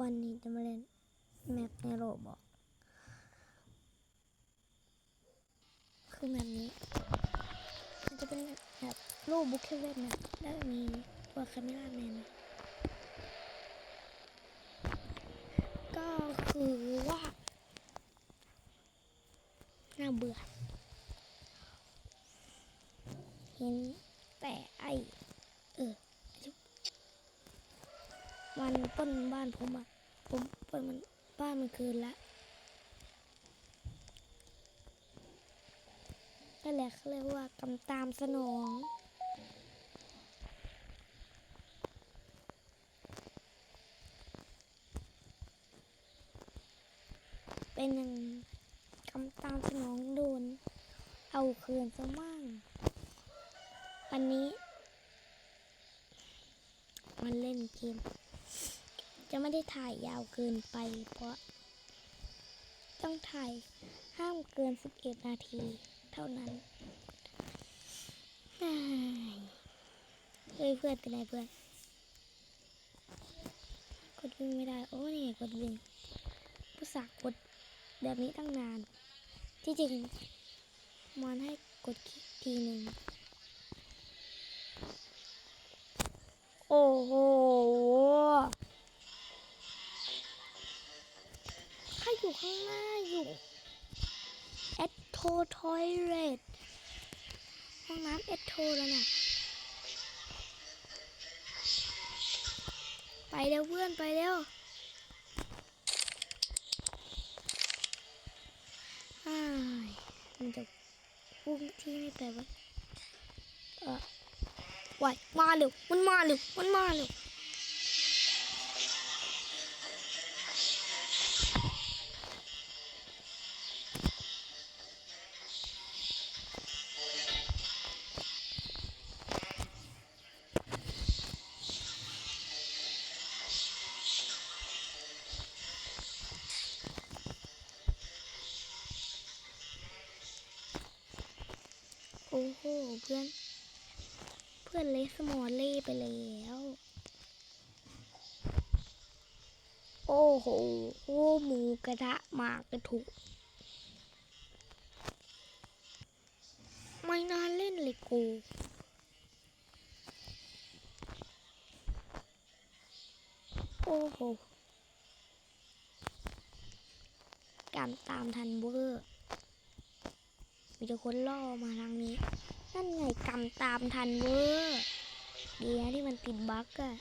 วันนี้จะมาเล่นแมปในโรบอก คือแมปนี้มันจะเป็นแบปโลบุคเคเวนนะแล้วมีตัวคาเมล่าแมนนะก็คือว่าน่าเบื่อ เห็นแต่ไอเออ มันป้นบ้านผมอะผมป้นมันบ้านมันคืนละนั่นแหละเขาเรียกว่ากำตามสนองเป็นหนึ่งกำตามสนองโดน เอาคืนซะมั่งวันนี้มันเล่นเกม จะไม่ได้ถ่ายยาวเกินไป เพราะ ต้องถ่ายห้ามเกิน 11 นาทีเท่านั้นเฮ้ยเพื่อนเป็นไรเพื่อน กดยิงไม่ได้ โอ้นี่กดยิงผู้สากกดแบบนี้ตั้งนาน ที่จริงมันให้กดทีหนึ่งโอ้โหู่ข้างหน้าอยู่ at ตโทไทเรตห้องน้ำ at โทแล้วนะไปเร็วเพื่อนไปเร็วมันจะพุ่งที่ไม่ไปวะเออวายมาเร็วมันมาเร็วมันมาเร็ว โอ้โหเพื่อน เพื่อนเลสมอลเล่ไปแล้ว โอ้โหโอ้หมูกระทะหมากกระถุกไม่นานเล่นเลยกูโอ้โหการตามทันเวอร์ มีแต่คนล่อมาทางนี้ นั่นไงกำตามทันเวอร์เดียะที่มันติดบั๊กอะ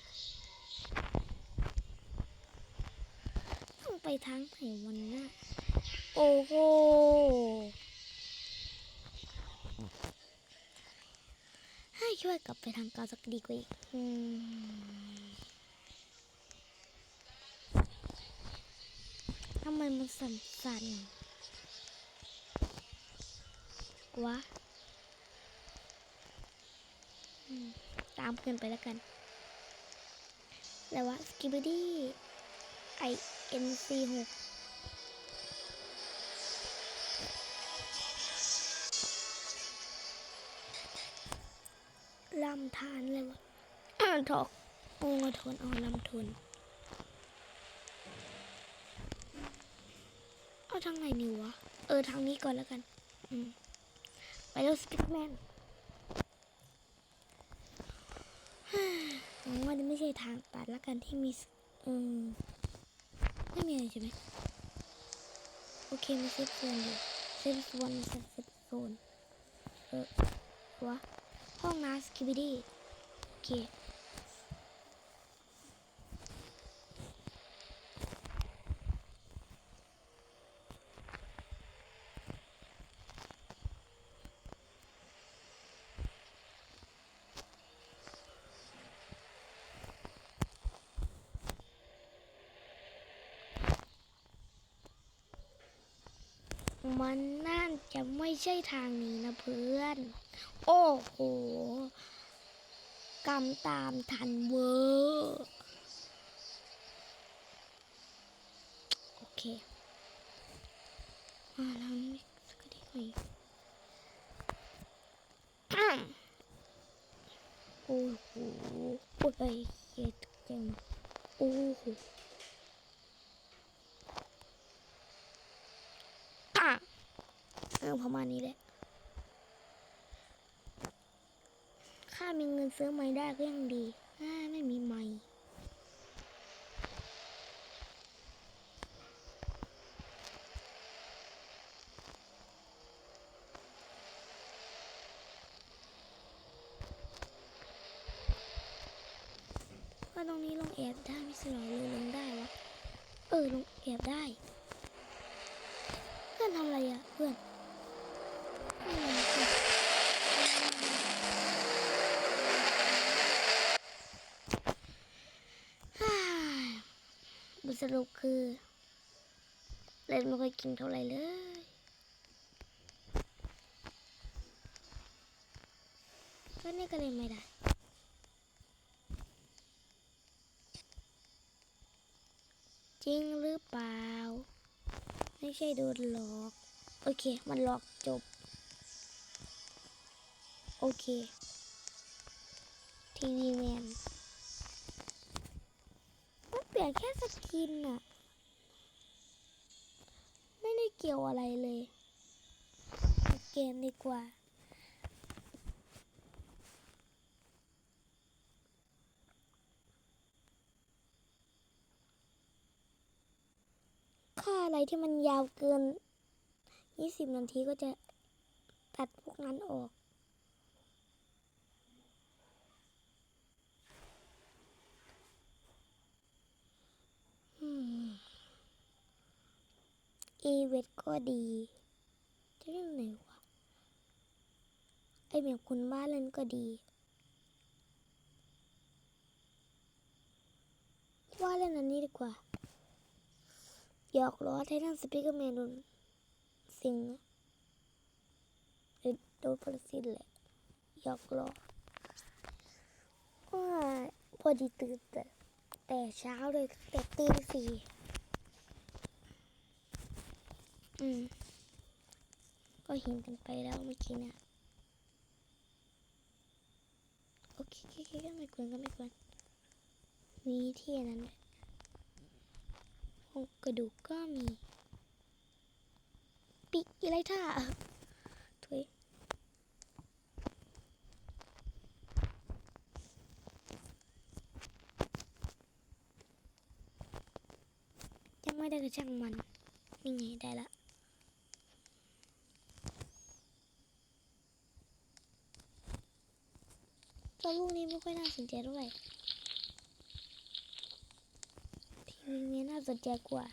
ต้องไปทางไหนวันนะโอ้โหให้ช่วยกลับไปทางเก่าสักดีกว่าอีกทำไมมันสั่นๆ วะตามเพื่อนไปแล้วกัน แล้ววะสกิบดี้ไอเอ็นซีหกลำทานเลยวะถอกโอ้ทนเอาลำทนเอาทางไหนนิววะ เออทางนี้ก่อนแล้วกัน อืม แล้วสปิกแมนหวังว่าจะไม่ใช่ทางตัดแล้วกันที่มีอืมไม่มีอะไรใช่ไหมโอเคมีเซฟโซนอยู่เซฟโซนเซฟโซนเออวะห้องน้ำสกิบิดี้โอเค มันน่าจะไม่ใช่ทางนี้นะเพื่อน โอ้โหกำตามทันเวอร์โอเคมาแล้วสักทีหน่อยโอ้โหโอ้ยเย็ดจังโอ้โห เออประมาณนี้แหละค่ามีเงินซื้อไม้ได้ก็ยังดีอ่าไม่มีไม้ว่าตรงนี้ลงแอบได้ไม่ใช่หรอหรือลงได้วะ เออลงแอบได้ เพื่อนทำอะไรอะเพื่อนทำอะไรเพื่อนฮ่าบท สรุปคือ เล่นไม่ค่อยกินเท่าไหร่เลยก็นี่ก็เล่นไม่ได้จริงหรือเปล่า ไม่ใช่โดนหลอก โอเค มันหลอกจบ โอเค ทีวีแมน ลี่ยนแค่สกินอะไม่ได้เกี่ยวอะไรเลยเอาเกมดีกว่าค่าอะไรที่มันยาวเกิน 20 นาทีก็จะตัดพวกนั้นออก อีเวทก็ดีจะเล่นไหนวะ ไอเมียคุณบ้านเล่นก็ดี ว่าเล่นอันนี้ดีกว่า หยอกล้อไททันสปีกเกอร์แมนโดนสิงหรือโดนพลสิตแหละหยอกล้อว่าพอดีตื่นแต่ แต่เช้าเลยแต่ตีสี่อืม ก็เห็นกันไปแล้วเมื่อกี้นะโอเคโอเคโอเคก็ไม่ควรก็ไม่ควรมีที่นั้นด้วยโครงกระดูกก็มี ปิอะไรท่าถุยยังไม่ได้ กระช่างมัน นี่ไงได้ละเจ้าลูกนี้ไม่ค่อยน่าสนใจเท่าไหร่ทีวีนี้น่าสนใจกว่า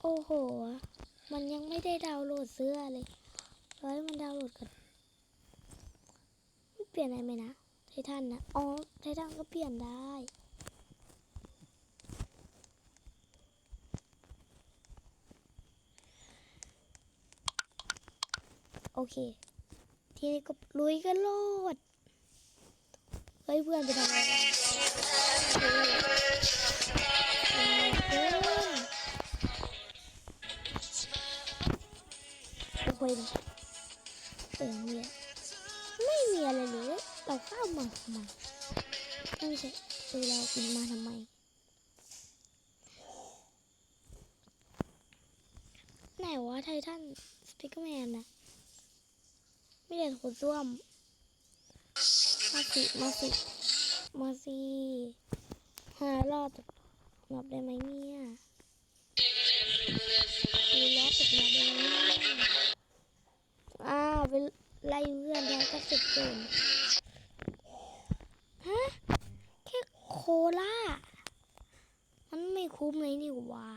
โอ้โห มันยังไม่ได้ดาวน์โหลดเสื้อเลยรอให้มันดาวน์โหลดก่อนไม่เปลี่ยนอะไรไหมนะไททันนะอ๋อไททันก็เปลี่ยนได้ อเค ทีนี้ก็ลุยกันโลดเฮ้ยเพื่อนไปทำอะไรกันโอ้โหดิเออเนี่ยไม่มีอะไรเลยเราเข้ามาทำไมไม่ใช่เออเรากินมาทำไมไหนวะไททันสปิกเกอร์แมนนะ ไม่ได้โถส้วม มาสิ มาสิ มาสิหารอดหนับได้ไหมเนี่ยมีรอดตกหนับได้ไหมอ้าวไปไล่เพื่อนแล้วก็สุดโจนฮะ แค่โคล่า มันไม่คุ้มเลยนี่หว่า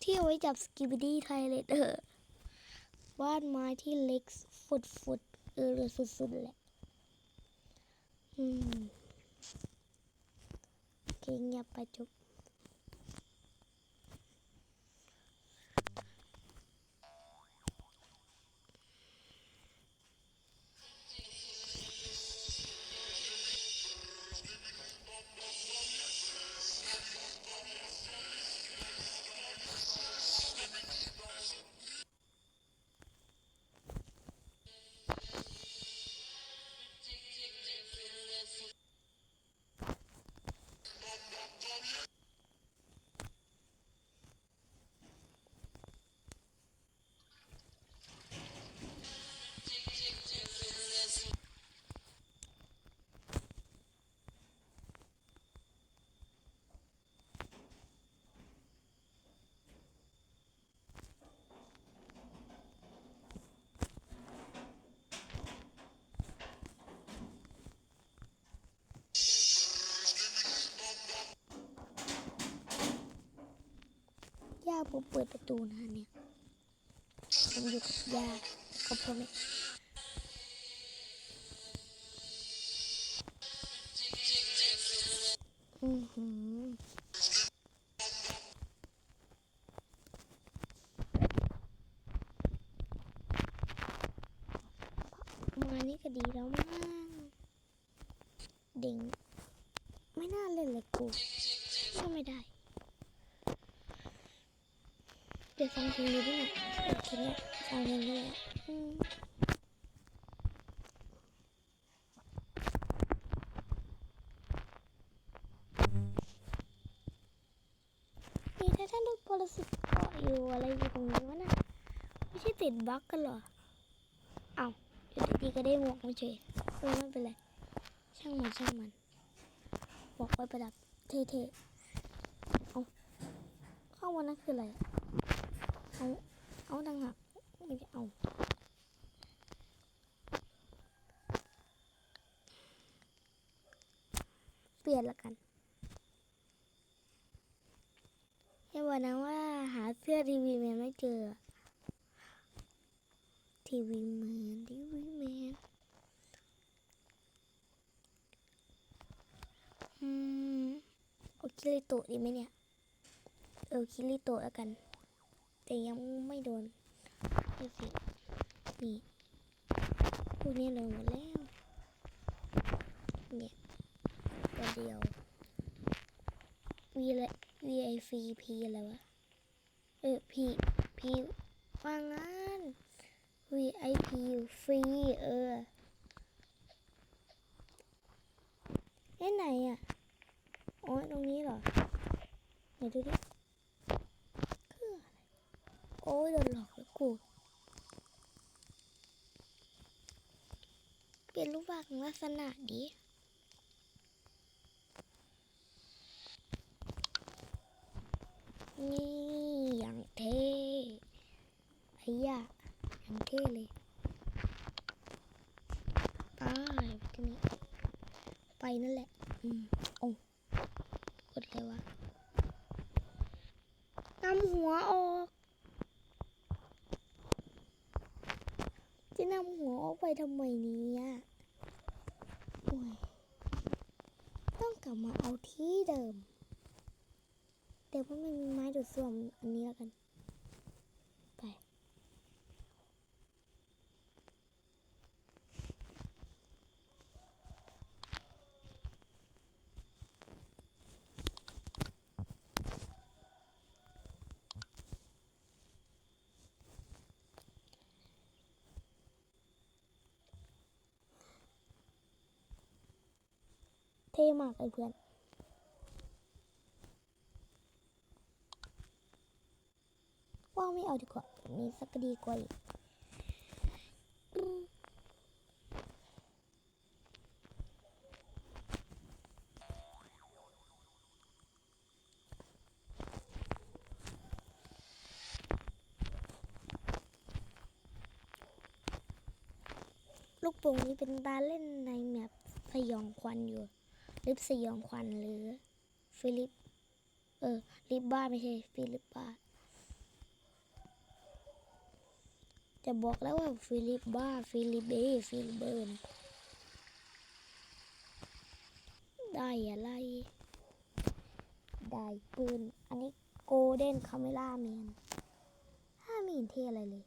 ที่เอาไว้จับสกิบดี้ไทยเลตเถออ บ้านไม้ที่เล็กฟุดฟุดเออสุดๆแหละอืมโอเคเงียบไปจบ ผมเปิดประตูนะเนี่ยผมอยู่กับยากับพ่อแม่ เดี๋ยวฟังเพลงดูด้วยนะโอเคเนี่ยฟังเพลงด้วยมนี่ถ้าท่านดนปรสิตเกาะอยู่อะไรอยู่ตรงนี้วะน่ะไม่ใช่ติดบั๊กกันหรอเอาอยู่ดีๆก็ได้หมวกมาเฉยเออไม่เป็นไรช่างมันช่างมันบอกไว้ประดับเท่ๆเอาข้าวันนั้นคืออะไร เอาเอาดังหักไม่ได้เอาเปลี่ยนละกันอย่าบอกนะว่าหาเสื้อทีวีแมนไม่เจอ ทีวีแมนทีวีแมนอืมเอาคิริโตะดีไหมเนี่ย เออคิริโตะแล้วกัน แต่ยังไม่โดนนี่สินี่พวกนี้โดนหมดแล้วเนี่ยตัวเดียว V อะไร V I C P อะไรวะ เออ P P ว่างงาน V I P ฟรีเออเอ้ไหนอะ อ๋อ ตรงนี้เหรอ ไหนดูดิ คืออะไร โอ้ยโดนหลอกแล้วกู เากลักษณะดินี่อย่างเท่ไอ้ยะอย่างเท่เลยตายไปกันนี้ไปนั่นแหละ อืมโอ้กดเลยวะนำหัวออกจะนำหัวออกไปทำไมเนี่ย โอ้ยต้องกลับมาเอาที่เดิม เดี๋ยวว่าไม่มีไม้ดูดซ่วมอันนี้แล้วกัน เท่มากเลยเพื่อนว่าไม่เอาดีกว่ามีสักดีกว่าอีกลูกโป่งนี้เป็นบาเล่นในแมปสยองควันอยู่ ลิปสยองควันหรือ ฟิลิป เออ ลิปบ้าไม่ใช่ ฟิลิปบ้าจะบอกแล้วว่าฟิลิปบ้า ฟิลิปเบฟิลิปเบิร์นได้อะไร ได้ปืน อันนี้โกลเด้นคาเมล่าแมนถ้าม่เห็นเท่อะไรเลย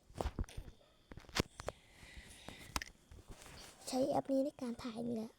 ใช้แอปนี้ในการถ่ายนี่แหละ